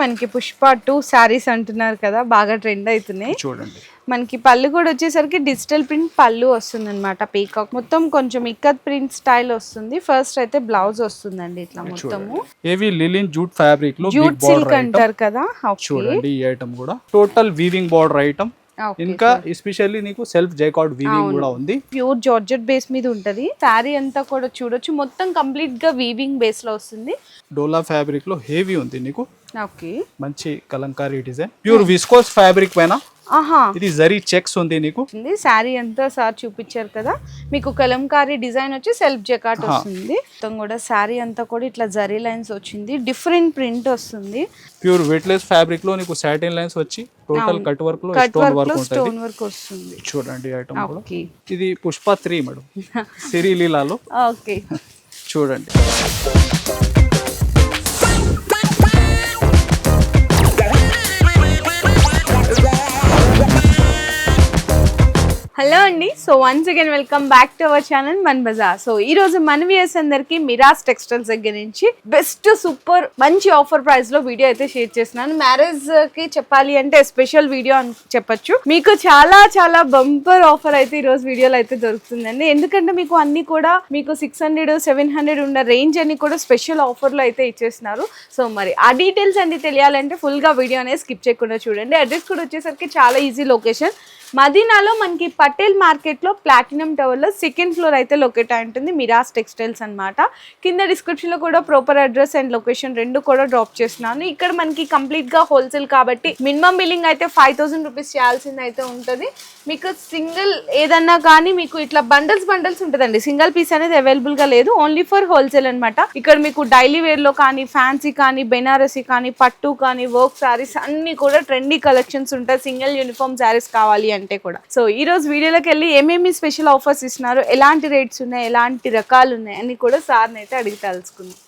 మనకి పుష్ప టూ శారీస్ అంటున్నారు కదా బాగా ట్రెండ్ అవుతున్నాయి. చూడండి. మనకి పళ్ళు కూడా వచ్చేసరికి డిజిటల్ ప్రింట్ పళ్ళు వస్తుంది అనమాట పీకాక్ మొత్తం కొంచెం ఇక్కత్ ప్రింట్ స్టైల్ వస్తుంది. ఫస్ట్ అయితే బ్లౌజ్ వస్తుందండి ఇట్లా మొత్తము. ఏవి లిలిన్ జూట్ ఫ్యాబ్రిక్లో జూట్ సిల్క్ అంటారు కదా చూడండి ఈ ఐటమ్ కూడా. టోటల్ వీవింగ్ బార్డర్ ఐటమ్ ఇంకా ఎస్పెషల్లీ నీకు సెల్ఫ్ జైకార్డ్ వీవింగ్ కూడా ఉంది. ప్యూర్ జార్జెట్ బేస్ మీద ఉంటది. శారీ అంతా కూడా చూడొచ్చు. మొత్తం కంప్లీట్గా వీవింగ్ బేస్లో వస్తుంది. డోలా ఫ్యాబ్రిక్లో హెవీ ఉంది నీకు. మంచి kalamkari design. Pure viscose fabric పైన. ఇది జరీ చెక్స్ ఉంది నీకు. శారీ అంతా సార్ చూపించారు కదా. మీకు కలంకారీ డిజైన్ వచ్చి సెల్ఫ్ జకాట్ వస్తుంది. మొత్తం కూడా శారీ అంతా కూడా ఇట్లా జరీ లైన్స్ వచ్చింది. డిఫరెంట్ ప్రింట్ వస్తుంది. ప్యూర్ వెయిట్లెస్ ఫ్యాబ్రిక్లో నీకు సాటిన్ లైన్స్ వచ్చి టోటల్ కట్ వర్క్లో స్టోన్ వర్క్ స్టోన్ వర్క్ వస్తుంది. చూడండి ఐటమ్ కూడా ఇది పుష్ప త్రీ మేడం సిరిలీలాలో ఓకే. చూడండి. హలో అండి. So once again welcome back to our channel Man Bazaar so ఈ రోజు మన వ్యూయర్స్ అందరికి మిరాస్ టెక్స్టైల్స్ దగ్గర నుంచి బెస్ట్ సూపర్ మంచి ఆఫర్ ప్రైస్లో వీడియో అయితే షేర్ చేస్తున్నాను. మ్యారేజ్కి చెప్పాలి అంటే స్పెషల్ వీడియో అని చెప్పొచ్చు. మీకు చాలా చాలా బంపర్ ఆఫర్ అయితే ఈ రోజు వీడియోలో అయితే దొరుకుతుందండి. ఎందుకంటే మీకు అన్ని కూడా మీకు సిక్స్ హండ్రెడ్ సెవెన్ హండ్రెడ్ ఉన్న రేంజ్ అన్ని కూడా స్పెషల్ ఆఫర్లో అయితే ఇచ్చేస్తున్నారు. సో మరి ఆ డీటెయిల్స్ అన్ని తెలియాలంటే ఫుల్గా వీడియో అనేది స్కిప్ చేయకుండా చూడండి. అడ్రస్ కూడా వచ్చేసరికి చాలా ఈజీ లొకేషన్ మదీనాలో మనకి పటేల్ మార్కెట్లో ప్లాటినం టవర్లో సెకండ్ ఫ్లోర్ అయితే లొకేట్ అయి ఉంటుంది. మిరాస్ టెక్స్టైల్స్ అనమాట కింద డిస్క్రిప్షన్లో కూడా ప్రాపర్ అడ్రస్ అండ్ లొకేషన్ రెండు కూడా డ్రాప్ చేస్తున్నాను. ఇక్కడ మనకి కంప్లీట్గా హోల్సేల్ కాబట్టి మినిమం బిల్లింగ్ అయితే ఫైవ్ థౌసండ్ రూపీస్ చేయాల్సింది అయితే ఉంటుంది. మీకు సింగిల్ ఏదన్నా కానీ మీకు ఇట్లా బండల్స్ బండల్స్ ఉంటుందండి. సింగిల్ పీస్ అనేది అవైలబుల్గా లేదు. ఓన్లీ ఫర్ హోల్సేల్ అన్నమాట. ఇక్కడ మీకు డైలీ వేర్లో కానీ ఫ్యాన్సీ కానీ బెనారసీ కానీ పట్టు కానీ వర్క్ శారీస్ అన్ని కూడా ట్రెండీ కలెక్షన్స్ ఉంటాయి. సింగిల్ యూనిఫామ్ శారీస్ కావాలి అంటే కూడా. సో ఈ రోజు వీడియోలోకి వెళ్ళి ఏమేమి స్పెషల్ ఆఫర్స్ ఇస్తున్నారు ఎలాంటి రేట్స్ ఉన్నాయి ఎలాంటి రకాలు ఉన్నాయి అని కూడా సార్ని అయితే అడిగి తెలుసుకుందాం.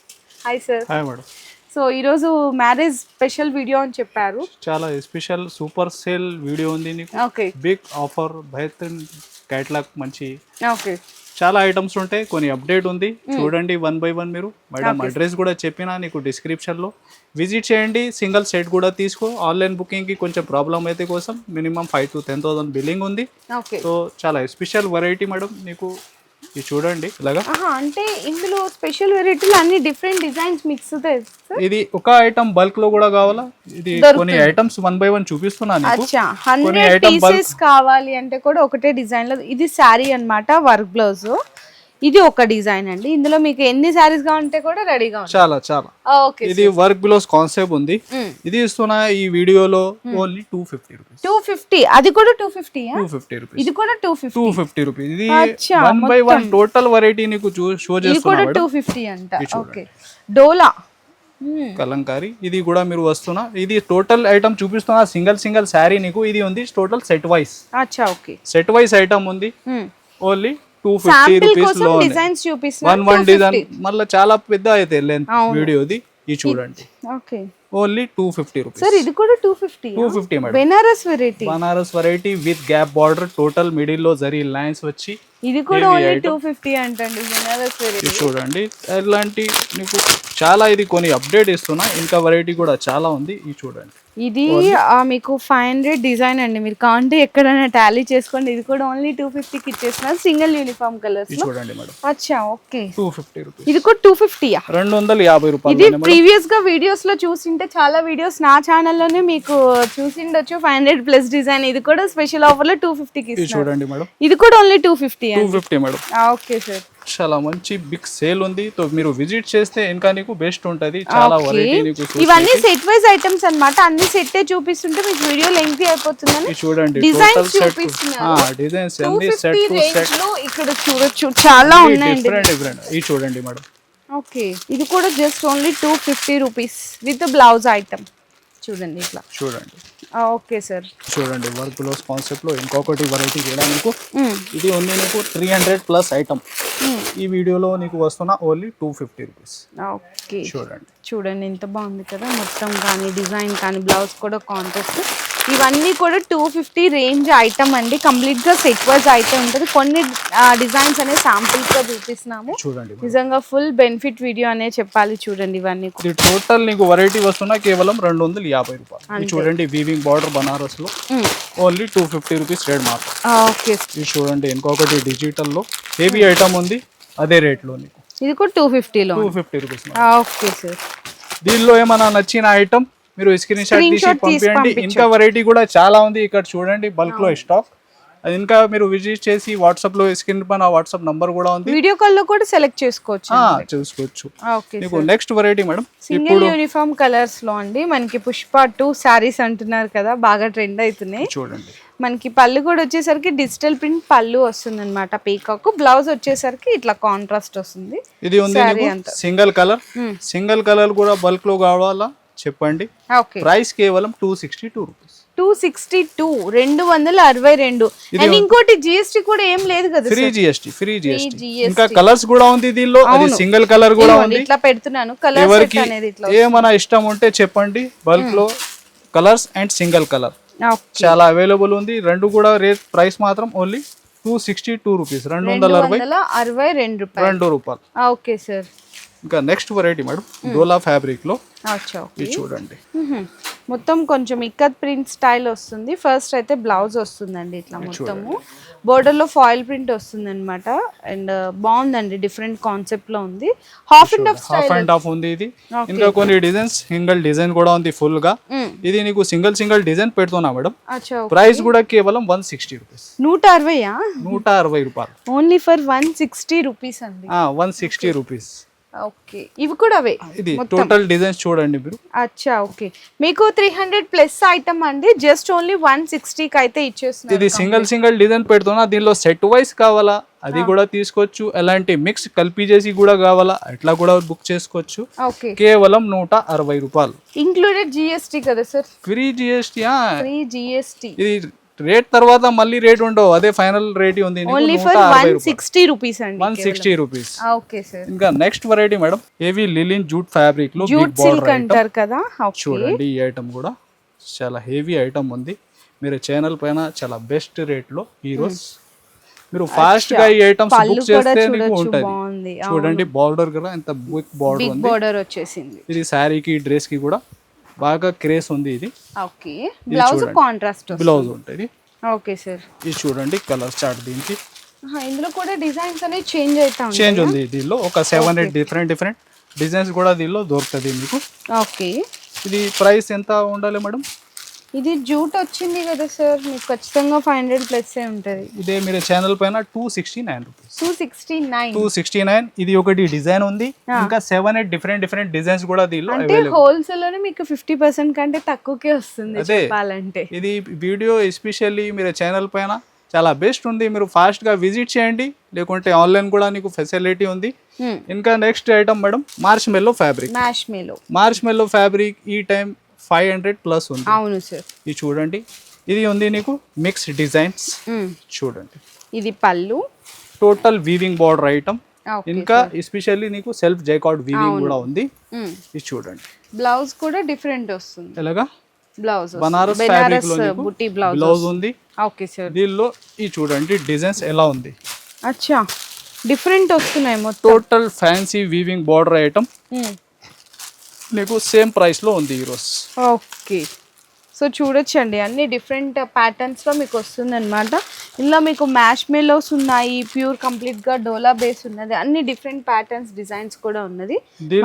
Hi sir hi madam so ఈరోజు మ్యారేజ్ స్పెషల్ వీడియో అని చెప్పారు. చాలా స్పెషల్ సూపర్ సేల్ వీడియో ఉంది ఓకే. బిగ్ ఆఫర్ బెహతరీన్ క్యాట్లాగ్ మంచి. ఓకే. చాలా ఐటమ్స్ ఉంటాయి కొన్ని అప్డేట్ ఉంది. చూడండి వన్ బై వన్ మీరు. మేడం అడ్రస్ కూడా చెప్పినా నీకు description లో విజిట్ చేయండి సింగిల్ సెట్ కూడా తీసుకో. ఆన్లైన్ బుకింగ్కి కొంచెం ప్రాబ్లం అయితే కోసం minimum five to ten thousand billing ఉంది. సో చాలా స్పెషల్ వెరైటీ మేడం నీకు ఇది చూడండి ఇలాగా. అంటే ఇందులో స్పెషల్ వెరైటీలు అన్ని డిఫరెంట్ డిజైన్స్ మిక్స్ ఇది ఒక ఐటమ్ బల్క్లో కూడా కావాలా? ఇది కొన్ని ఐటమ్స్ వన్ బై వన్ చూపిస్తున్నా నీకు అచ్చా కొన్ని హండ్రెడ్ పీసెస్ కావాలి అంటే కూడా ఒకటే డిజైన్లో ఇది శారీ అన్నమాట వర్క్ బ్లౌజ్ ఇది ఒక డిజైన్ అండి. ఇందులో మీకు ఎన్ని శారీస్గా ఉంటే కూడా రెడీగా చాలా చాలా. ఓకే ఇది వర్క్ బిలోస్ కాన్సెప్ట్ ఉంది. ఇది ఇస్తున్నా ఈ వీడియోలో only two fifty rupees two fifty అది కూడా two fifty two fifty rupees ఇది కూడా two fifty two fifty rupees ఇది one by one total variety నీకు షో ఇది కూడా టూ ఫిఫ్టీ అంట. ఓకే. డోలా. కలంకారీ. ఇది కూడా మీరు వస్తున్నా. ఇది టోటల్ ఐటమ్ చూపిస్తున్నా. సింగిల్ సింగిల్ శారీ నీకు. ఇది ఉంది టోటల్ సెట్ వైస్ అచ్చా ఓకే. సెట్ వైస్ ఐటమ్ ఉంది. ఓన్లీ టూ ఫిఫ్టీ రూపీస్లో వన్ వన్ డిజైన్ మళ్ళీ చాలా పెద్ద అయితే లెంత్ వీడియోది ఇది చూడండి. Okay. Only two fifty rupees sir ఇది కూడా two fifty two fifty madam Benaras variety Banaras variety with gap border total మిడిల్లో జరీ లైన్స్ వచ్చి ఇది కూడా ఓన్లీ టూ ఫిఫ్టీ అంటండి ఇది చూడండి. ఇలాంటి నీకు చాలా ఇది కొన్ని అప్డేట్ ఇస్తున్నా ఇంకా వెరైటీ కూడా చాలా ఉంది. ఇది చూడండి. ఇది మీకు ఫైవ్ హండ్రెడ్ డిజైన్ అండి. మీరు కాంటే ఎక్కడైనా టాలీ చేసుకోండి. ఇది కూడా ఓన్లీ టూ ఫిఫ్టీకి ఇచ్చేస్తున్నారు సింగిల్ యూనిఫామ్ కలర్స్ ఇది చూడండి మేడం. అచ్చా ఓకే. టూ ఫిఫ్టీ రూపీస్ ఇది కూడా టూ ఫిఫ్టీయా రెండు వందల యాభై ఇది రూపాయలు ప్రీవియస్గా వీడియోస్లో చూసింటే చాలా వీడియోస్ నా ఛానల్లోనే మీకు చూసిండొచ్చు. ఫైవ్ హండ్రెడ్ ప్లస్ డిజైన్ ఇది కూడా స్పెషల్ ఆఫర్లో టూ ఫిఫ్టీకి ఇది చూడండి మేడం. ఇది కూడా only two fifty two fifty madam okay sir చాలా మంచి బిగ్ సేల్ ఉంది. సో మీరు విజిట్ చేస్తే ఇంకా నీకు బెస్ట్ ఉంటది. చాలా వెరైటీ నీకు ఇవన్నీ సెట్ వైజ్ ఐటమ్స్ అన్నమాట. అన్ని సెట్టే చూపిస్తుంటే మీకు వీడియో లెంగ్తీ అయిపోతుందని చూడండి టోటల్ సెట్ చూపిస్తున్నారు. డిజైన్స్ అన్ని సెట్ టు సెట్ ఇక్కడ చూడొచ్చు. చాలా ఉన్నాయండి. డిఫరెంట్ డిఫరెంట్ ఇది చూడండి మేడం ఓకే ఇది కూడా just only two fifty rupees with blouse item చూడండి ఇట్లా. చూడండి. Okay sir. చూడండి వర్క్ బ్లౌజ్ కాన్సెప్ట్లో ఇంకొకటి వెరైటీ కూడా మీకు ఇది ఉంది నీకు త్రీ హండ్రెడ్ ప్లస్ ఐటమ్ ఈ వీడియోలో నీకు వస్తున్న only two fifty rupees okay. చూడండి. చూడండి ఎంత బాగుంది కదా. మొత్తం కానీ డిజైన్ కానీ బ్లౌజ్ కూడా కాంట్రాస్ట్ ఇవన్నీ కూడా టూ ఫిఫ్టీ రేంజ్ ఐటమ్ అండి. కంప్లీట్గా సెట్ వైజ్ అయితే ఉంటుంది. కొన్ని డిజైన్స్ అనేవి శాంపుల్స్గా చూపిస్తున్నాము. చూడండి. నిజంగా ఫుల్ బెనిఫిట్ వీడియో అనే చెప్పాలి చూడండి ఇవన్నీ టోటల్ నీకు వెరైటీ వస్తున్నా కేవలం రెండు వందల యాభై రూపాయలు. చూడండి weaving border బనారస్లో. Only two fifty rupees rate మాత్రం. ఓకే. ఇది చూడండి ఇంకొకటి డిజిటల్లో హెవీ ఐటమ్ ఉంది అదే రేట్లో నీకు. ఇది కూడా టూ ఫిఫ్టీలో two fifty rupees okay sir. దీనిలో ఏమైనా నచ్చిన ఐటమ్ మీరు స్క్రీన్ షాట్ తీసి పంపించండి. ఇంకా వెరైటీ కూడా చాలా ఉంది. ఇక్కడ చూడండి బల్క్లో స్టాక్ ఇంకా మీరు విజిట్ చేసి వాట్సాప్లో స్క్రీన్ పైన వాట్సాప్ నంబర్ కూడా ఉంది. వీడియో కాల్లో కూడా సెలెక్ట్ చేసుకోవచ్చు చూసుకోవచ్చు. మీకు next variety madam single uniform కలర్స్లో అండి మనకి పుష్ప టూ శారీస్ అంటున్నారు కదా బాగా ట్రెండ్ అవుతున్నాయి. చూడండి. మనకి పళ్ళు కూడా వచ్చేసరికి డిజిటల్ ప్రింట్ పళ్ళు వస్తుంది అనమాట పీకాక్. బ్లౌజ్ వచ్చేసరికి ఇట్లా కాంట్రాస్ట్ వస్తుంది. ఇది ఉంది. Single colour. సింగిల్ కలర్ కూడా బల్క్లో కావాలా? చెప్పండి. ఓకే. ప్రైస్ కేవలం two sixty two two sixty two రెండు వందల అరవై రెండు. అండ్ ఇంకోటి జిఎస్టీ కూడా ఏం లేదు కదా ఫ్రీ జిఎస్టీ ఫ్రీ జిఎస్టీ. ఇంకా కలర్స్ కూడా ఉంది దీనిలో. అది సింగిల్ కలర్ కూడా ఉంది. ఇట్లా పెడుతున్నాను. కలర్ అనేది ఇట్లా ఏమైనా ఇష్టం ఉంటే చెప్పండి. బల్క్లో కలర్స్ అండ్ సింగిల్ కలర్ చాలా అవైలబుల్ ఉంది. రెండు కూడా రేట్ ప్రైస్ మాత్రం only two sixty two rupees రెండు వందల అరవై అరవై రెండు రూపాయలు. రెండు రూపాయలు. ఓకే సార్ ఇంకా నెక్స్ట్ వెరైటీ మేడం డోలా ఫ్యాబ్రిక్లో. ఇది చూడండి. మ్మ్. మొత్తం కొంచెం ఇక్కత్ ప్రింట్ స్టైల్ వస్తుంది. ఫస్ట్ అయితే బ్లౌజ్ వస్తుందండి ఇట్లా మొత్తము. బోర్డర్లో ఫాయిల్ ప్రింట్ వస్తుంది అనమాట అండ్ బాగుందండి డిఫరెంట్ కాన్సెప్ట్లో ఉంది. Half and half half and half ఉంది ఇది. ఇంకా కొన్ని డిజైన్స్ సింగిల్ డిజైన్ కూడా ఉంది ఫుల్గా ఇది నీకు సింగిల్ సింగిల్ డిజైన్ పెడుతున్నా మేడం. ప్రైస్ కూడా కేవలం వన్ సిక్స్టీ రూపీస్ నూట అరవైయా? నూట అరవై రూపాయలు. Only for one sixty rupees అండి. One sixty rupees okay. ఇవి కూడా అవే? ఇది టోటల్ డిజైన్స్ చూడండి మీరు. అచ్చా ఓకే. మీకు త్రీ హండ్రెడ్ ప్లస్ ఐటమ్ అండి. జస్ట్ ఓన్లీ వన్ సిక్స్టీకి అయితే ఇచ్చేస్తున్నారు ఇది సింగిల్ సింగిల్ డిజైన్ పెడుతున్నా. దీనిలో సెట్ వైస్ కావాలా? అది కూడా తీసుకోవచ్చు. ఎలాంటి మిక్స్ కలిపి చేసి కూడా కావాలా? అట్లా కూడా బుక్ చేసుకోవచ్చు. కేవలం నూట అరవై రూపాయలు. ఇంక్లూడెడ్ జిఎస్టీ కదా sir free GST free GST ఇది రేట్ తర్వాత మళ్ళీ రేట్ ఉండవు. అదే ఫైనల్ రేట్ ఉంది. Only for one sixty rupees అండి one sixty rupees okay sir ఇంకా next variety madam heavy లిలిన్ jute ఫ్యాబ్రిక్లో జూట్ సిల్క్ అంటారు కదా? ఓకే. చూడండి ఈ ఐటమ్ కూడా చాలా హెవీ ఐటమ్ ఉంది. మీరు ఛానల్ పైన చాలా బెస్ట్ రేట్లో హీరోస్ మీరు ఫాస్ట్గా ఈ ఐటమ్స్ బుక్ చేస్తే మీకు ఉంటది. చూడండి బార్డర్ కూడా ఎంత బిగ్ బార్డర్ ఉంది. బోర్డర్ వచ్చేసింది. ఇది శారీకి డ్రెస్కి కూడా బాగా క్రేస్ ఉంది ఇది. ఓకే. బ్లౌజ్. కాంట్రాస్ట్ బ్లౌజ్ ఉంటుంది ఓకే సార్. ఇది చూడండి కలర్ చార్ట్ దీనికి. ఇందులో కూడా డిజైన్స్ అనేవి చేంజ్ అవుతా చేంజ్ ఉంది దీనిలో. ఒక seven eight different different designs కూడా దీనిలో దొరుకుతుంది మీకు ఓకే. ఇది ప్రైస్ ఎంత ఉండాలి మేడం? ఇది జూట్ వచ్చింది కదా సార్ మీకు ఖచ్చితంగా ఫైవ్ హండ్రెడ్ ప్లస్ ఉంటుంది. ఇదే మీరు ఛానల్ పైన two sixty nine rupees two sixty nine two sixty nine ఇది ఒకటి డిజైన్ ఉంది. ఇంకా seven eight different different designs కూడా దీనిలో అంటే హోల్సేల్లోనే మీకు ఫిఫ్టీ పర్సెంట్ కంటే తక్కువకే వస్తుంది. చెప్పాలంటే. ఇది వీడియో ఎస్పెషల్లీ మీరు ఛానల్ పైన చాలా బెస్ట్ ఉంది. మీరు ఫాస్ట్గా విజిట్ చేయండి. లేకుంటే ఆన్లైన్ కూడా నీకు ఫెసిలిటీ ఉంది. ఇంకా next item madam marshmallow fabric marshmallow fabric ఈ టైం ఫైవ్ హండ్రెడ్ ప్లస్ ఉంది. అవును సార్. ఇది చూడండి. ఇది ఉంది నీకు మిక్స్ డిజైన్స్ చూడండి. ఇది పళ్ళు. టోటల్ వీవింగ్ బార్డర్ ఐటమ్ ఇంకా ఎస్పెషల్లీ నీకు సెల్ఫ్ జైకాట్ వీవింగ్ కూడా ఉంది. ఇది చూడండి. బ్లౌజ్ కూడా డిఫరెంట్ వస్తుంది. ఎలాగా? బ్లౌజ్ బనారస్ ఫ్యాబ్రిక్లో బెనారస్ బుట్టి బ్లౌజ్ బ్లౌజ్ ఉంది. Okay sir. దీనిలో ఈ చూడండి డిజైన్స్ ఎలా ఉంది. అచ్చా. డిఫరెంట్ వస్తున్నాయి total fancy weaving border item నీకు సేమ్ ప్రైస్లో ఉంది ఈరోజు ఓకే. సో చూడొచ్చండి అన్ని డిఫరెంట్ ప్యాటర్న్స్లో మీకు వస్తుంది అనమాట ఇందులో మీకు మ్యాష్ మెలోస్ ఉన్నాయి ప్యూర్ కంప్లీట్గా డోలా బేస్ ఉన్నది అన్ని డిఫరెంట్ ప్యాటర్న్స్ డిజైన్స్ కూడా ఉన్నది.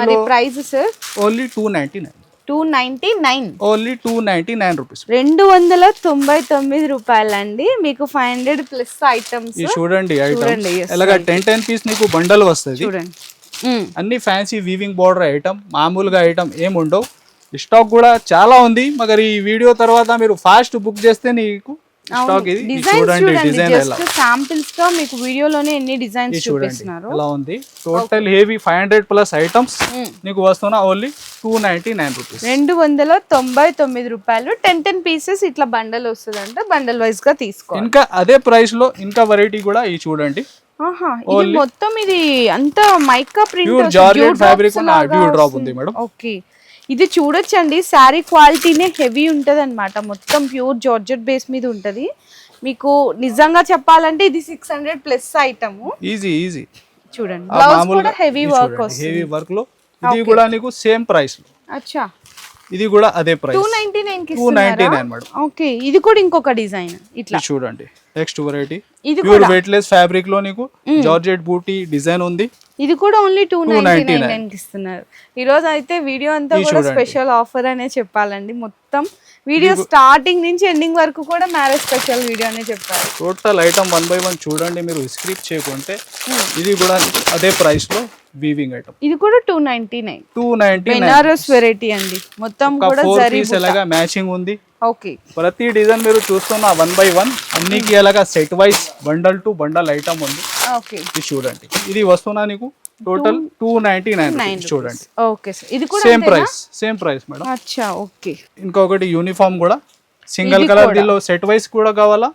మరి price sir? Only two ninety nine two ninety nine only two ninety nine rupees. రెండు వందల తొంభై తొమ్మిది రూపాయలండి. మీకు ఫైవ్ హండ్రెడ్ ప్లస్ ఐటమ్స్ చూడండి చూడండి, ఎలాగా టెన్ టెన్ పీస్ నీకు బండల్ వస్తుంది. చూడండి. అన్ని ఫ్యాన్సీ వీవింగ్ బార్డర్ ఐటమ్ మామూలుగా ఐటమ్ ఏం ఉండవు. స్టాక్ కూడా చాలా ఉంది. మగర్ ఈ వీడియో తర్వాత మీరు ఫాస్ట్ బుక్ చేస్తే నీకు స్టాక్ ఇది. చూడండి డిజైన్ ఎలా. శాంపిల్స్తో మీకు వీడియోలోనే ఎన్ని డిజైన్స్ చూపిస్తున్నారు. ఎలా ఉంది. Total heavy five hundred plus items Hmm. నీకు వస్తున్నా only two ninety nine rupees రెండు వందల తొంభై తొమ్మిది రూపాయలు. టెన్ టెన్ పీసెస్ ఇట్లా బండల్ వస్తుందంట. బండల్ వైజ్గా తీసుకోవాలి. ఇంకా అదే ప్రైస్లో ఇంకా వెరైటీ కూడా ఇది చూడండి. ఇది మొత్తం ఇది అంత మైకా ప్రింట్ ఉన్న dew drop ఉంది మేడం. ఓకే ఇది చూడొచ్చండి శారీ క్వాలిటీనే హెవీ ఉంటది అనమాట మొత్తం ప్యూర్ జార్జెట్ బేస్ మీద ఉంటది. మీకు నిజంగా చెప్పాలంటే ఇది six hundred plus item easy easy చూడండి. బ్లౌజ్ కూడా హెవీ వర్క్ హెవీ వర్క్లో. ఇది కూడా నీకు సేమ్ ప్రైస్లో. అచ్చా. ఇది కూడా అదే టూ ప్రైస్ నైన్టీ నైన్కి two ninety nine madam okay ఇది కూడా ఇంకొక డిజైన్ ఇట్లా. చూడండి. నెక్స్ట్ వెరైటీ ఇది ప్యూర్ వెయిట్లెస్ ఫ్యాబ్రిక్లో నీకు జార్జెట్ బూటీ డిజైన్ ఉంది. ఇది కూడా ఓన్లీ టూ నైన్టీ 299. నైన్ ఇస్తున్నారు ఈ రోజు అయితే వీడియో అంతా కూడా. స్పెషల్ ఆఫర్ అనే చెప్పాలండి. మొత్తం వీడియో స్టార్టింగ్ నుంచి ఎండింగ్ వరకు కూడా మ్యారేజ్ స్పెషల్ వీడియో అనే చెప్పారు. Total item one by one చూడండి మీరు స్క్రిప్ట్ చేయకుంటే ఇది కూడా అదే ప్రైస్లో వీవింగ్ ఐటమ్ ఇది కూడా two ninety nine two ninety variety అండి. మొత్తం కూడా జరీ మ్యాచింగ్ ఉంది? ఓకే. ప్రతి డిజైన్ మీరు చూస్తున్న వన్ బై వన్ అన్నికి ఎలాగా set wise bundle to bundle item ఉంది. ఓకే. ఇది చూడండి. ఇది వస్తున్నా నీకు? టోటల్ టూ నైన్టీ నైన్ చూడండి. Okay sir. ఇది కూడా same price same price madam అచ్చా ఓకే. ఇంకొకటి యూనిఫామ్ కూడా. సింగిల్ కలర్ దీనిలో సెట్ వైస్ కూడా కావాలా?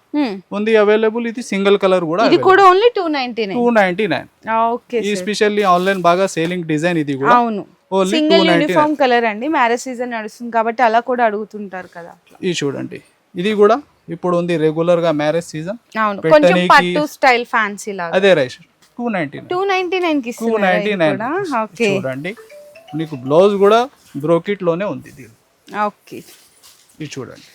ఉంది అవైలబుల్ ఇది సింగిల్ కలర్ కూడా. ఇది కూడా only two ninety nine two ninety nine okay ఈ స్పెషల్లీ ఆన్లైన్ బాగా సేలింగ్ డిజైన్ ఇది కూడా. అవును. సింగిల్ యూనిఫామ్ కలర్ అండి. మ్యారేజ్ సీజన్ నడుస్తుంది కాబట్టి అలా కూడా అడుగుతుంటారు కదా. ఇది చూడండి. ఇది కూడా ఇప్పుడు ఉంది రెగ్యులర్గా మ్యారేజ్ సీజన్. అవును. కొంచెం పట్టు స్టైల్ ఫ్యాన్సీ లాగా. అదే price. Two ninety nine two ninety నైన్కి టూ నైన్టీ నైన్ ఓకే. చూడండి. మీకు బ్లౌజ్ కూడా బ్రోకిట్లోనే ఉంది ఇది. ఓకే. ఇది చూడండి.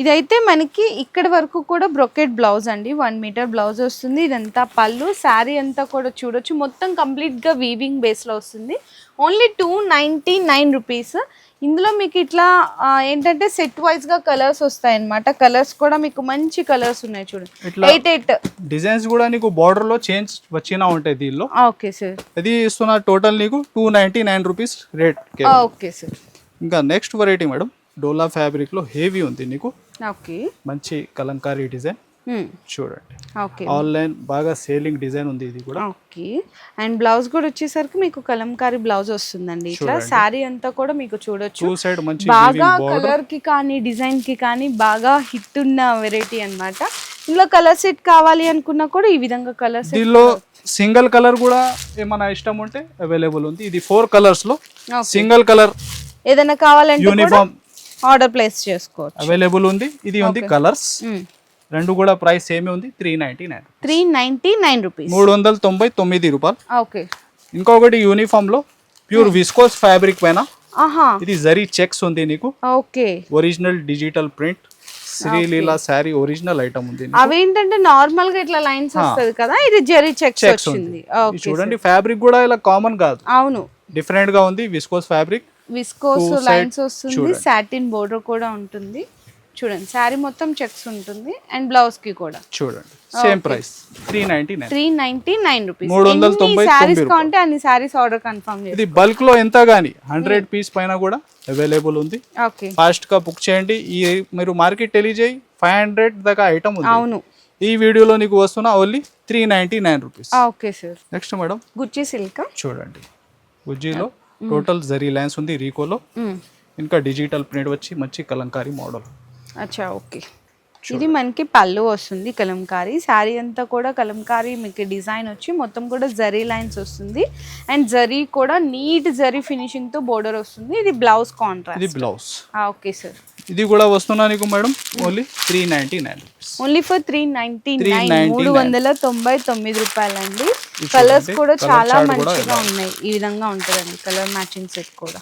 ఇదైతే మనకి ఇక్కడ వరకు కూడా బ్రొకెట్ బ్లౌజ్ అండి. వన్ మీటర్ బ్లౌజ్ వస్తుంది. ఇదంతా పళ్ళు శారీ అంతా కూడా చూడొచ్చు. మొత్తం కంప్లీట్గా వీవింగ్ బేస్లో వస్తుంది. Only two ninety nine rupees ఇందులో మీకు ఇట్లా ఏంటంటే సెట్ వైజ్గా కలర్స్ వస్తాయి అనమాట కలర్స్ కూడా మీకు మంచి కలర్స్ ఉన్నాయి చూడండి ఎయిట్ ఎయిట్ డిజైన్స్ కూడా నీకు బార్డర్లో చేంజ్ వచ్చినా ఉంటాయి దీనిలో. ఓకే సార్ ఇది ఇస్తున్న టోటల్ నీకు two ninety nine rupees rate okay sir ఇంకా నెక్స్ట్ వెరైటీ మేడం డోలా ఫ్యాబ్రిక్లో హెవీ ఉంది నీకు. ఓకే. మంచి కలంకారీ డిజైన్. చూడండి. ఓకే. ఆన్లైన్ బాగా సేలింగ్ డిజైన్ ఉంది ఇది కూడా. ఓకే. అండ్ బ్లౌజ్ కూడా వచ్చేసరికి మీకు కలంకారీ బ్లౌజ్ వస్తుందండి. ఇట్లా శారీ అంతా కూడా మీకు చూడొచ్చు. సైడ్ మంచి బాగా కలర్కి కానీ డిజైన్కి కానీ బాగా హిట్ ఉన్న వెరైటీ అన్నమాట. ఇందులో కలర్ సెట్ కావాలి అనుకున్నా కూడా ఈ విధంగా కలర్ సెట్ దీనిలో సింగిల్ కలర్ కూడా ఏమైనా ఇష్టం ఉంటే అవైలబుల్ ఉంది. ఇది ఫోర్ కలర్స్లో సింగిల్ కలర్ ఏదైనా కావాలంటే యూనిఫామ్ ఆర్డర్ ప్లేస్ చేసుకోవచ్చు. అవైలబుల్ ఉంది. ఇది ఉంది కలర్స్. రెండు కూడా ప్రైస్ సేమే ఉంది. Three ninety nine three ninety nine rupees మూడు వందల తొంభై తొమ్మిది రూపాయలు. ఓకే ఇంకొకటి యూనిఫామ్లో ప్యూర్ విస్కోస్ ఫ్యాబ్రిక్ పైన ఇది జరీ చెక్స్ ఉంది నీకు. Okay original digital print Sreeleela sari original item ఉంది అవేంటంటే నార్మల్గా ఇట్లా లైన్స్ వస్తుంది కదా ఇది జెరీ చెక్స్ చెక్స్ ఉంది. వచ్చింది చూడండి ఫ్యాబ్రిక్ కూడా ఇలా కామన్ కాదు. అవును. డిఫరెంట్గా ఉంది విస్కోస్ ఫ్యాబ్రిక్ విస్కోస్ లైన్స్ వస్తుంది సాటిన్ బోర్డర్ కూడా ఉంటుంది. చూడండి శారీ మొత్తం చెక్స్ ఉంటుంది అండ్ బ్లౌజ్కి కూడా. చూడండి same price three ninety nine three ninety nine rupees మూడు వందల తొంభై శారీస్ కావాలంటే అన్ని శారీస్ ఆర్డర్ కన్ఫర్మ్ ఇది బల్క్లో ఎంత గానీ హండ్రెడ్ పీస్ పైన కూడా అవైలబుల్ ఉంది. ఓకే ఫాస్ట్గా బుక్ చేయండి. ఈ మీరు మార్కెట్ టెలిజేయి ఫైవ్ హండ్రెడ్ దాకా ఐటమ్ ఉంది. అవును. ఈ వీడియోలో నీకు వస్తున్న only three ninety nine rupees okay sir next madam Gucci silk చూడండి. ఉజ్జీలో టోటల్ జరీ లైన్స్ ఉంది రీకోలో ఇంకా డిజిటల్ ప్రింట్ వచ్చి మంచి కలంకారీ మోడల్ అచ్చా ఓకే ఇది మనకి పళ్ళు వస్తుంది కలంకారీ. శారీ అంతా కూడా కలంకారీ మీకు డిజైన్ వచ్చి మొత్తం కూడా జరీ లైన్స్ వస్తుంది. అండ్ జరీ కూడా నీట్ జరీ ఫినిషింగ్తో బోర్డర్ వస్తుంది. ఇది బ్లౌజ్ ఇది కాంట్రాస్ట్ బ్లౌజ్ ఓకే సార్ ఇది కూడా వస్తున్నా నీకు madam? Only three ninety nine only for three ninety nine 399. మూడు వందల తొంభై తొమ్మిది రూపాయలండి. ఇది కలర్స్ కూడా చాలా మంచిగా ఉన్నాయి. ఈ విధంగా ఉంటుందండి. కలర్ మ్యాచింగ్ సెట్ కూడా.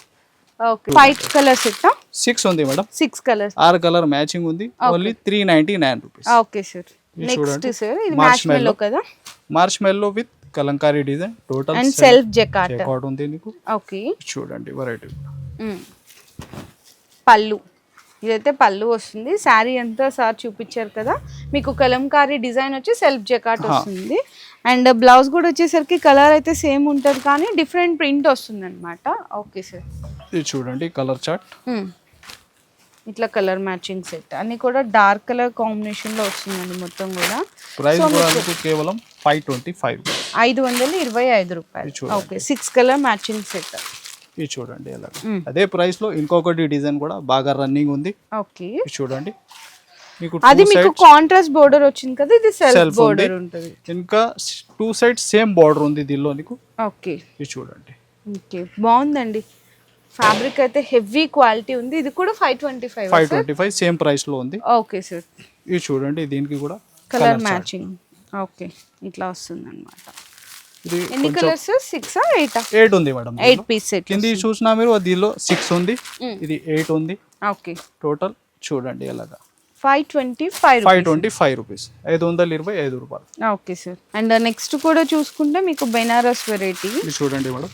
ఫైవ్ కలర్ సెట్ సిక్స్ ఉంది మేడం. సిక్స్ కలర్స్ ఆరు కలర్ మ్యాచింగ్ ఉంది. Only three ninety nine rupees okay sir next. Sir ఇది. మ్యాచ్ మెల్లో కదా? Marshmallow with Kalamkari design total and self jacquard checkout ఉంది నీకు. Okay చూడండి variety మ్మ్. పళ్ళు. ఇదైతే పళ్ళు వస్తుంది. శారీ అంతా సార్ చూపించారు కదా. మీకు కలంకారీ డిజైన్ వచ్చి సెల్ఫ్ జెకాట్ వస్తుంది. అండ్ బ్లౌజ్ కూడా వచ్చేసరికి కలర్ అయితే సేమ్ ఉంటుంది కానీ డిఫరెంట్ ప్రింట్ వస్తుంది అనమాట ఓకే సార్ ఇది చూడండి కలర్ చార్ట్. ఇట్లా కలర్ మ్యాచింగ్ సెట్. అన్ని కూడా డార్క్ కలర్ కాంబినేషన్లో వచ్చిందండి మొత్తం కూడా. ప్రైస్ కేవలం ఫైవ్ ట్వంటీ ఫైవ్. ఐదు వందల ఇరవై ఐదు రూపాయలు. Okay six colour matching set. ఇది చూడండి. అదే ప్రైస్లో ఇంకొకటి డిజైన్ కూడా బాగా రన్నింగ్ ఉంది. ఓకే. చూడండి. మీకు అది మీకు కాంట్రాస్ట్ బోర్డర్ వచ్చింది కదా ఇది సెల్ఫ్ బోర్డర్. ఉంటుంది. ఇంకా టూ సైడ్ సేమ్ బార్డర్ ఉంది దీనిలో నీకు. ఓకే. ఇది చూడండి. ఓకే బాగుందండి. ఫ్యాబ్రిక్ అయితే హెవీ క్వాలిటీ ఉంది. ఇది కూడా five twenty five five twenty five same ప్రైస్లో ఉంది. Okay sir. ఇది చూడండి దీనికి కూడా కలర్ మ్యాచింగ్ ఓకే ఇట్లా వస్తుంది అనమాట ఇది ఎన్ని కలర్స్ సిక్స్ ఎయిట్ ఎయిట్ ఉంది మేడం ఎయిట్ పీస్ సెట్ కింది చూసినా మీరు దీనిలో సిక్స్ ఉంది. మ్మ్. ఇది ఎయిట్ ఉంది. ఓకే. టోటల్ చూడండి ఎలాగా. Five twenty five five twenty five rupees ఐదు వందల ఇరవై ఐదు రూపాయలు. Okay sir. అండ్ నెక్స్ట్ కూడా చూసుకుంటే మీకు బెనారస్ వెరైటీ ఇది చూడండి మేడం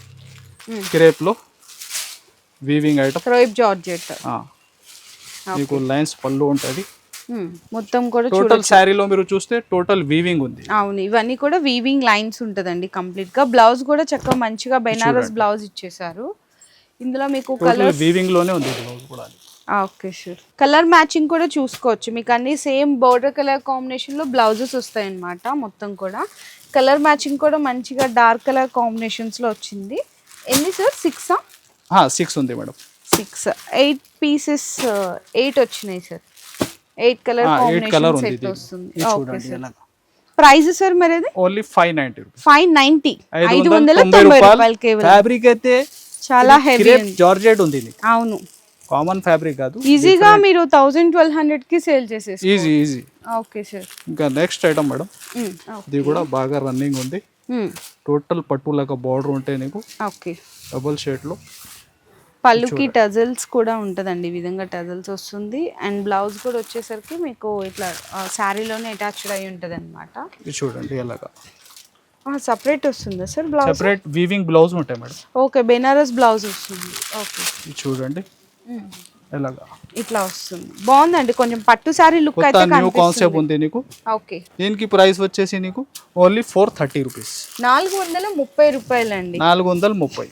మ్మ్. క్రేప్లో వీవింగ్ ఐటమ్ క్రోయిప్ జార్జెట్ మీకు లైన్స్ పళ్ళు ఉంటుంది. మొత్తం కూడా టోటల్ శారీలో మీరు చూస్తే టోటల్ వీవింగ్ ఉంది. అవును ఇవన్నీ కూడా వీవింగ్ లైన్స్ ఉంటుందండి కంప్లీట్గా. బ్లౌజ్ కూడా చక్కగా మంచిగా బెనారస్ బ్లౌజ్ ఇచ్చేసారు ఇందులో మీకు కలర్ వీవింగ్లోనే ఉంది బ్లౌజ్ కూడా ఓకే షూర్ కలర్ మ్యాచింగ్ కూడా చూసుకోవచ్చు. మీకు అన్ని సేమ్ బోర్డర్ కలర్ కాంబినేషన్లో బ్లౌజెస్ వస్తాయి అన్నమాట మొత్తం కూడా. కలర్ మ్యాచింగ్ కూడా మంచిగా డార్క్ కలర్ కాంబినేషన్స్లో వచ్చింది. ఎన్ని సార్ సిక్సా సిక్స్ ఉంది madam. Six eight pieces eight వచ్చినాయి sir eight colour eight colour. వస్తుంది. ప్రైస్ సార్ మరి అది? Only five ninety five ninety ఐదు వందల తొంభై రూపాయలు కేవలం ఫ్యాబ్రిక్ అయితే చాలా హెవీ జార్జెట్ ఉంది. అవును. కామన్ ఫ్యాబ్రిక్ కాదు. ఈజీగా మీరు థౌజండ్ ట్వెల్వ్ హండ్రెడ్కి సేల్ చేసేసి ఈజీ ఈజీ ఓకే సార్ ఇంకా నెక్స్ట్ ఐటమ్ మేడం ఇది కూడా బాగా రన్నింగ్ ఉంది. టోటల్ పట్టు లాగా బార్డర్ ఉంటే నీకు ఓకే డబుల్లో పళ్ళుకి టజల్స్ కూడా ఉంటుందండి ఈ విధంగా టజల్స్ వస్తుంది. అండ్ బ్లౌజ్ కూడా వచ్చేసరికి మీకు ఇట్లా శారీలోనే అటాచ్డ్ అయి ఉంటుంది అనమాట చూడండి ఎలాగా. సపరేట్ వస్తుందా sir blouse? Separate weaving blouse ఉంటాయి మేడం. ఓకే బెనారస్ బ్లౌజ్ వస్తుంది. ఓకే. ఇది చూడండి. ఎలాగా. ఇట్లా వస్తుంది. బాగుందండి కొంచెం పట్టు శారీ లుక్ అయితే న్యూ కాన్సెప్ట్ ఉంది నీకు. ఓకే. దీనికి ప్రైస్ వచ్చేసి నీకు ఓన్లీ ఫోర్ థర్టీ రూపీస్ నాలుగు వందల ముప్పై రూపాయలండి. నాలుగు వందల ముప్పై.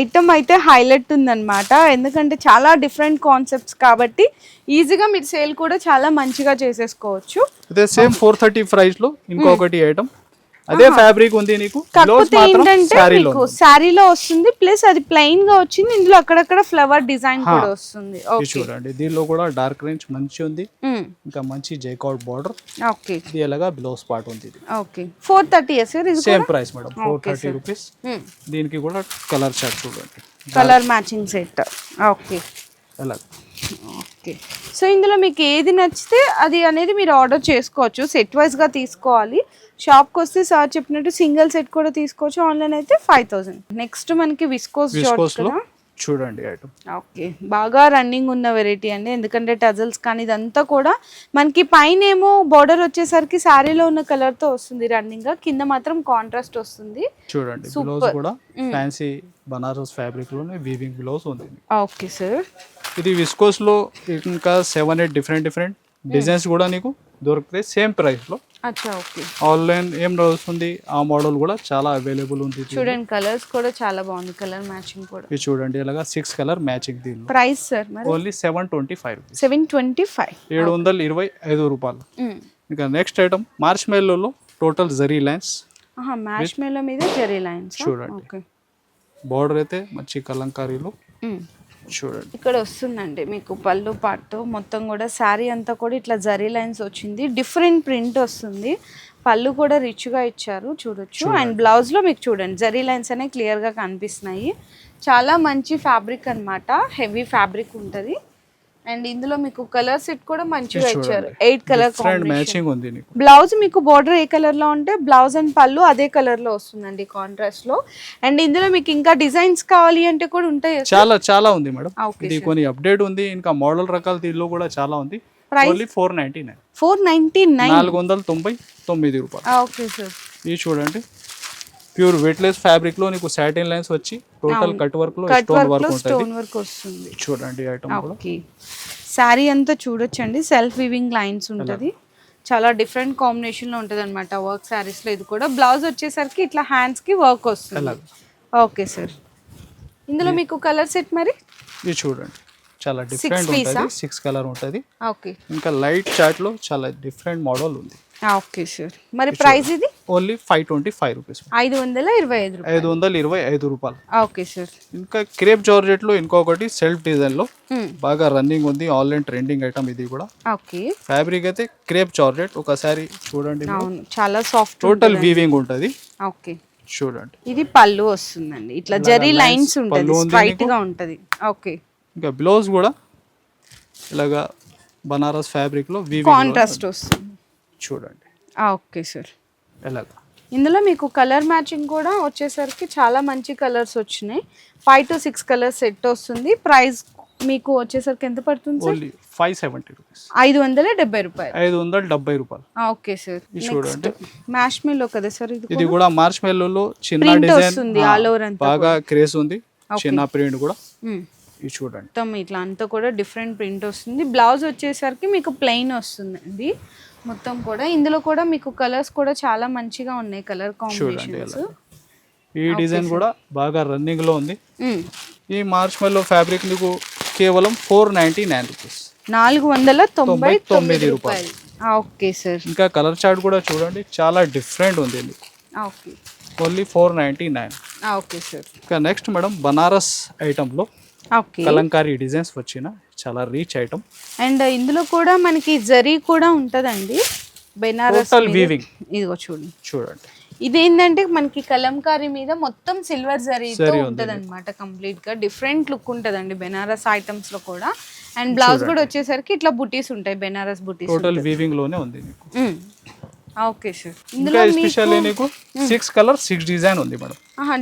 ఐటమ్ అయితే హైలైట్ ఉందన్నమాట. ఎందుకంటే చాలా డిఫరెంట్ కాన్సెప్ట్స్ కాబట్టి ఈజీగా మీరు సేల్ కూడా చాలా మంచిగా చేసేసుకోవచ్చు. అదే సేమ్ ఫోర్ థర్టీ ప్రైస్లో ఇంకొకటి ఐటమ్. అదే ఫ్యాబ్రిక్ ఉంది నీకు. కాకపోతే ఏంటంటే మీకు శారీలో వస్తుంది ప్లస్ అది ప్లెయిన్గా వచ్చింది ఇందులో అక్కడక్కడ ఫ్లవర్ డిజైన్ కూడా వస్తుంది. చూడండి దీనిలో కూడా డార్క్ రేంజ్ మంచి ఉంది. ఇంకా మంచి జైకౌట్ బార్డర్ ఓకే ఇది ఎలాగా బ్లౌజ్ పార్ట్ ఉంది ఇది. Okay four thirty same price madam four thirty rupees దీనికి కూడా కలర్ చార్ట్ చూడండి. కలర్ మ్యాచింగ్ సెట్ ఓకే ఎలా? ఓకే. సో ఇందులో మీకు ఏది నచ్చితే అది అనేది మీరు ఆర్డర్ చేసుకోవచ్చు. సెట్ వైజ్గా తీసుకోవాలి. షాప్కి వస్తే సార్ చెప్పినట్టు సింగిల్ సెట్ కూడా తీసుకోవచ్చు. ఆన్లైన్ అయితే ఫైవ్ నెక్స్ట్ మనకి విస్కోస్ జార్జ్ కదా. చూడండి ఐటమ్ ఓకే. బాగా రన్నింగ్ ఉన్న వెరైటీ అండి. ఎందుకంటే టజల్స్ కానీ ఇదంతా కూడా మనకి పైన ఏమో బార్డర్ వచ్చేసరికి శారీలో ఉన్న కలర్తో వస్తుంది రన్నింగ్గా. కింద మాత్రం కాంట్రాస్ట్ వస్తుంది. చూడండి బ్లౌజ్ కూడా ఫ్యాన్సీ బనారస్ ఫ్యాబ్రిక్లోనే వీవింగ్ బ్లౌజ్ ఉంది. ఓకే సార్ ఇది విస్కోస్లో ఇంకా seven eight different different designs కూడా నీకు దొరుకుతాయి సేమ్ ప్రైస్లో అచ్చా ఓకే. ఆన్లైన్ ఏం వస్తుంది ఆ మోడల్ కూడా చాలా అవైలబుల్ ఉంది. చూడండి కలర్స్ కూడా చాలా బాగుంది. కలర్ మ్యాచింగ్ కూడా. ఇది చూడండి ఇలాగా సిక్స్ కలర్ మ్యాచింగ్ దీనిలో. Price sir only seven twenty five seven twenty five. ఏడు వందల ఇరవై ఐదు రూపాయలు. ఇంకా నెక్స్ట్ ఐటమ్ మార్చ్ మెల్లోలో టోటల్ జరీ లైన్స్ మ్యాచ్ మేలో మీద జెరీ లైన్స్ చూడండి. బార్డర్ అయితే మంచి కలంకారీలో. చూడండి. ఇక్కడ వస్తుందండి మీకు పళ్ళు పాటు మొత్తం కూడా శారీ అంతా కూడా ఇట్లా జరీ లైన్స్ వచ్చింది. డిఫరెంట్ ప్రింట్ వస్తుంది. పళ్ళు కూడా రిచ్గా ఇచ్చారు చూడొచ్చు. అండ్ బ్లౌజ్లో మీకు చూడండి జరీ లైన్స్ అనేవి క్లియర్గా కనిపిస్తున్నాయి. చాలా మంచి ఫ్యాబ్రిక్ అన్నమాట హెవీ ఫ్యాబ్రిక్ ఉంటుంది. అండ్ ఇందులో మీకు కలర్ సెట్ కూడా మంచిగా ఇచ్చారు. ఎయిట్ కలర్ మ్యాచింగ్ ఉంది బ్లౌజ్ మీకు బార్డర్ ఏ కలర్లో ఉంటే బ్లౌజ్ అండ్ పళ్ళు అదే కలర్లో వస్తుందండి కాంట్రాస్ట్లో. అండ్ ఇందులో మీకు ఇంకా డిజైన్స్ కావాలి అంటే కూడా ఉంటాయి చాలా చాలా ఉంది మేడం. ఓకే ఇది కొన్ని అప్డేట్ ఉంది. ఇంకా మోడల్ రకాల దీనిలో కూడా చాలా ఉంది? Only four ninety nine four ninety nine నాలుగు వందల తొంభై తొమ్మిది రూపాయలు. ఓకే సార్ ఇది చూడండి. ప్యూర్ వెయిట్లెస్ ఫ్యాబ్రిక్లో నీకు సాటిన్ లైన్స్ వచ్చి టోటల్ కట్ వర్క్లో కట్ వర్క్లో స్టోన్ వర్క్ వస్తుంది. చూడండి ఐటమ్ కూడా. ఓకే శారీ అంతా చూడొచ్చండి. సెల్ఫ్ వివింగ్ లైన్స్ ఉంటుంది చాలా డిఫరెంట్ కాంబినేషన్లో ఉంటుంది అనమాట వర్క్ శారీస్లో ఇది కూడా. బ్లౌజ్ వచ్చేసరికి ఇట్లా హ్యాండ్స్కి వర్క్ వస్తుంది. ఓకే సార్ ఇందులో మీకు కలర్ సెట్ మరి? ఇది చూడండి. చాలా డిఫరెంట్? ఉంటుంది. సిక్స్ కలర్ ఉంటుంది. ఓకే ఇంకా లైట్ చాట్లో చాలా డిఫరెంట్ మోడల్ ఉంది. ఓకే సార్ మరి ప్రైస్ ఇది? Only five twenty five rupees. ఐదు వందల ఇరవై ఐదు రూపాయలు. ఐదు వందల ఇరవై ఐదు రూపాయలు. ఓకే సార్ ఇంకా క్రేప్ జార్జెట్లో ఇంకొకటి సెల్ఫ్ డిజైన్లో. Hmm. బాగా రన్నింగ్ ఉంది ఆన్లైన్ ట్రెండింగ్ ఐటమ్ ఇది కూడా. ఓకే. ఫ్యాబ్రిక్ అయితే క్రేప్ జార్జెట్. ఒకసారి చూడండి అవును చాలా సాఫ్ట్ టోటల్ వీవింగ్ ఉంటుంది. ఓకే. చూడండి. ఇది పళ్ళు వస్తుందండి. ఇట్లా జరీ లైన్స్ ఉంటుంది స్ట్రైట్? గా ఉంటది. ఓకే. ఇంకా బ్లౌజ్ కూడా ఇలాగా బనారస్ ఫ్యాబ్రిక్లో వీవింగ్ కాంట్రాస్ట్ వస్తుంది. చూడండి. Okay sir. ఎలాగా. ఇందులో మీకు కలర్ మ్యాచింగ్ కూడా వచ్చేసరికి చాలా మంచి కలర్స్ వచ్చినాయి. Five to six colours set వస్తుంది. ప్రైస్ మీకు వచ్చేసరికి ఎంత పడుతుంది ఫైవ్ సెవెంటీ రూపీస్ ఐదు వందల డెబ్బై రూపాయలు. ఐదు వందల డెబ్బై రూపాయలు. Okay sir. ఇది చూడండి. మ్యాష్ మిల్లో కదా సార్ ఇది ఇది కూడా? మార్చ్ మెల్లోలో చిన్న డిజైన్ వస్తుంది over అంతా బాగా క్రేజ్ ఉంది. చిన్న ప్రింట్ కూడా. మ్మ్. ఇది చూడండి. మొత్తం ఇట్లా అంతా కూడా డిఫరెంట్ ప్రింట్ వస్తుంది. బ్లౌజ్ వచ్చేసరికి మీకు ప్లెయిన్ వస్తుందండి. మొత్తం కూడా. ఇందులో కూడా మీకు కలర్స్ కూడా చాలా మంచిగా ఉన్నాయి కలర్ కాంబినేషన్స్. ఈ డిజైన్ కూడా బాగా రన్నింగ్లో ఉంది. ఈ మార్చ్ మెల్లో ఫ్యాబ్రిక్ నీకు కేవలం ఫోర్ నైన్టీ నైన్ రూపీస్ నాలుగు వందల తొంభై తొమ్మిది రూపాయలు. ఓకే సార్ ఇంకా కలర్ చార్ట్ కూడా చూడండి. చాలా డిఫరెంట్ ఉంది మీకు okay only four ninety nine okay sir ఇంకా నెక్స్ట్ మేడం బనారస్ ఐటెంలో కలంకారీ డిజైన్స్ వచ్చిన చాలా రీచ్ ఐటమ్ అండ్ ఇందులో కూడా మనకి జరీ కూడా ఉంటుందండి. బెనారస్ weaving. ఇదిగో చూడండి. చూడండి. ఇదేంటంటే మనకి కలంకారీ మీద మొత్తం సిల్వర్ జరీతో ఉంటది అనమాట కంప్లీట్గా. డిఫరెంట్ లుక్ ఉంటదండి బెనారస్ ఐటమ్స్లో కూడా. అండ్ బ్లౌజ్ కూడా వచ్చేసరికి ఇట్లా బుటీస్ ఉంటాయి బెనారస్ బుటీస్ టోటల్ వీవింగ్లోనే ఉంది ఓకే సార్ ఇంకా ఇందులో ఎస్పెషల్లీ నీకు? సిక్స్ కలర్ సిక్స్ డిజైన్ ఉంది madam.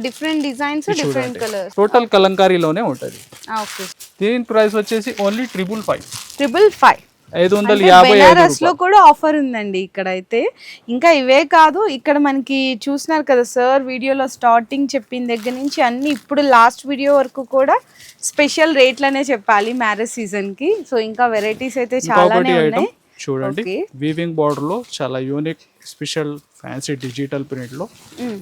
Different designs different colours total కలంకారీలోనే ఉంటుంది. ఓకే. దీని ప్రైస్ వచ్చేసి only triple five triple five ఐదు వందల యాభై బెనారస్లో కూడా ఆఫర్ ఉందండి ఇక్కడ అయితే ఇంకా ఇవే కాదు ఇక్కడ మనకి చూసినారు కదా సార్ వీడియోలో స్టార్టింగ్ చెప్పిన దగ్గర నుంచి అన్ని ఇప్పుడు లాస్ట్ వీడియో వరకు కూడా స్పెషల్ రేట్లనే చెప్పాలి మ్యారేజ్ సీజన్కి. సో ఇంకా వెరైటీస్ అయితే చాలానే ఉన్నాయి. చూడండి. వీవింగ్ బార్డర్లో చాలా యూనిక్ స్పెషల్ ఫ్యాన్సీ డిజిటల్ ప్రింట్లో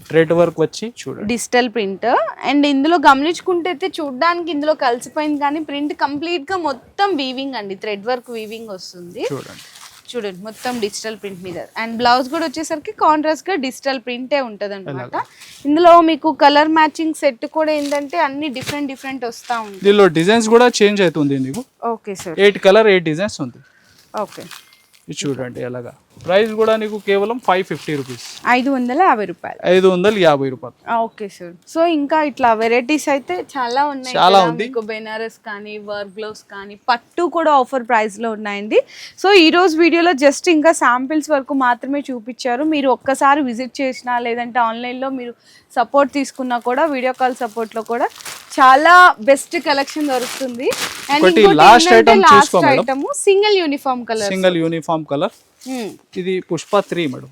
థ్రెడ్ వర్క్ వచ్చి చూడండి. డిజిటల్ ప్రింట్ అండ్ ఇందులో గమనించుకుంటే అయితే చూడడానికి ఇందులో కలిసిపోయింది కానీ ప్రింట్ కంప్లీట్గా మొత్తం వీవింగ్ అండి. థ్రెడ్ వర్క్ వీవింగ్ వస్తుంది. చూడండి. చూడండి మొత్తం డిజిటల్ ప్రింట్ మీద. అండ్ బ్లౌజ్ కూడా వచ్చేసరికి కాంట్రాస్ట్గా డిజిటల్ ప్రింటే ఉంటది అనమాట ఇందులో మీకు కలర్ మ్యాచింగ్ సెట్ కూడా ఏంటంటే అన్ని డిఫరెంట్ డిఫరెంట్ వస్తా ఉంది. దీనిలో డిజైన్స్ కూడా చేంజ్ అవుతుంది okay sir eight colour eight designs ఉంది. ఓకే ఇది చూడండి ఎలాగా. ప్రైస్ కూడా నీకు కేవలం ఫైవ్ ఫిఫ్టీ రూపీస్. ఐదు వందల యాభై రూపాయలు. ఐదు వందల యాభై రూపాయలు. Okay sir. సో ఇంకా ఇట్లా వెరైటీస్ అయితే చాలా ఉన్నాయి చాలా. ఉంది. బెనారస్ కానీ వర్క్ గ్లోవ్స్ కానీ పట్టు కూడా ఆఫర్ ప్రైస్లో ఉన్నాయండి. సో ఈ రోజు వీడియోలో జస్ట్ ఇంకా శాంపిల్స్ వరకు మాత్రమే చూపించారు. మీరు ఒక్కసారి విజిట్ చేసినా లేదంటే ఆన్లైన్లో మీరు సపోర్ట్ తీసుకున్నా కూడా వీడియో కాల్ సపోర్ట్లో కూడా చాలా బెస్ట్ కలెక్షన్ దొరుకుతుంది. And last. Item single uniform colour single uniform colour ఇది పుష్ప త్రీ మేడం.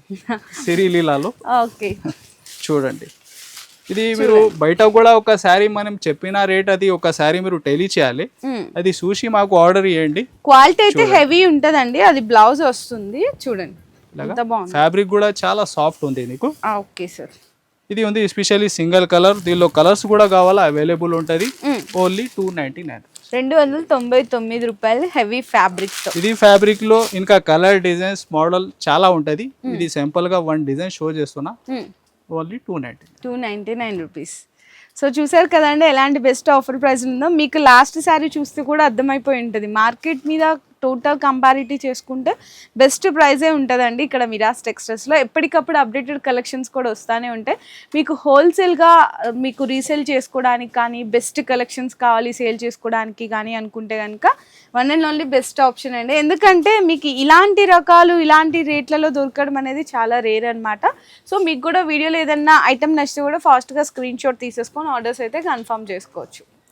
సిరిలీలాలో ఓకే చూడండి. ఇది మీరు బయట కూడా ఒక శారీ మనం చెప్పిన రేట్ అది ఒక శారీ మీరు టెలీ చేయాలి. అది చూసి మాకు ఆర్డర్ చేయండి క్వాలిటీ అయితే హెవీ ఉంటదండి. అది బ్లౌజ్ వస్తుంది. చూడండి. ఫ్యాబ్రిక్ కూడా చాలా సాఫ్ట్ ఉంది నీకు. ఓకే సార్ ఇది ఉంది ఎస్పెషల్లీ సింగిల్ కలర్ దీనిలో కలర్స్ కూడా కావాలా? అవైలబుల్ ఉంటుంది. ఓన్లీ టూ నైంటీ నైన్ రెండు వందల తొంభై తొమ్మిది రూపాయలు హెవీ ఫ్యాబ్రిక్ ఇది ఫ్యాబ్రిక్లో ఇంకా కలర్ డిజైన్స్ మోడల్ చాలా ఉంటది. ఇది సింపుల్గా వన్ డిజైన్ షో చేస్తున్నా. Only two ninety two ninety nine rupees so చూసారు కదండి ఎలాంటి బెస్ట్ ఆఫర్ ప్రైస్ ఉందో? మీకు లాస్ట్ సారీ చూస్తే కూడా అర్థమైపోయి ఉంటుంది. మార్కెట్ మీద టోటల్ కంపారిటీ చేసుకుంటే బెస్ట్ ప్రైజే ఉంటుందండి ఇక్కడ మిరాస్ టెక్స్టైల్స్లో. ఎప్పటికప్పుడు అప్డేటెడ్ కలెక్షన్స్ కూడా వస్తూనే ఉంటాయి. మీకు హోల్సేల్గా మీకు రీసేల్ చేసుకోవడానికి కానీ బెస్ట్ కలెక్షన్స్ కావాలి సేల్ చేసుకోవడానికి కానీ అనుకుంటే కనుక one and only best option అండి. ఎందుకంటే మీకు ఇలాంటి రకాలు ఇలాంటి రేట్లలో దొరకడం అనేది చాలా రేర్ అనమాట సో మీకు కూడా వీడియోలో ఏదన్నా ఐటమ్ నచ్చితే కూడా ఫాస్ట్గా స్క్రీన్ షాట్ తీసేసుకొని ఆర్డర్స్ అయితే కన్ఫర్మ్ చేసుకోవచ్చు.